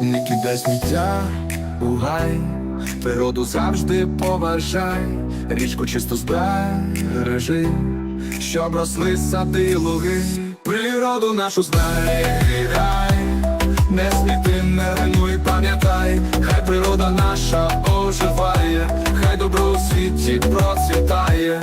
викидай сміття у гай, природу завжди поважай, річку чисто збережи, щоб росли сади й луги, природу нашу зберігай, не сміти, не руйнуй, пам'ятай, хай природа наша оживає, хай добро у світі процвітає.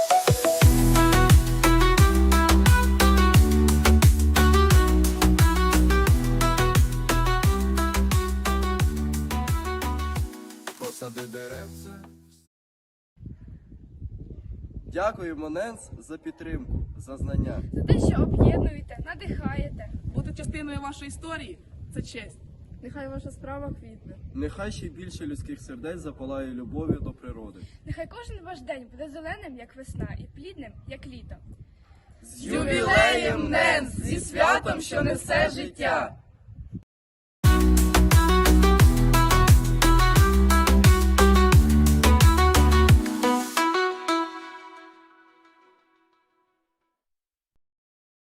Посади деревце. Дякуємо, Ненс, за підтримку, за знання. за те, що об'єднуєте, надихаєте. Бути частиною вашої історії це честь. Нехай ваша справа квітне. Нехай ще більше людських сердець запалає любов'ю до природи. Нехай кожен ваш день буде зеленим, як весна, і плідним, як літо. З Ювілеєм Ненс! Зі святом, що несе життя!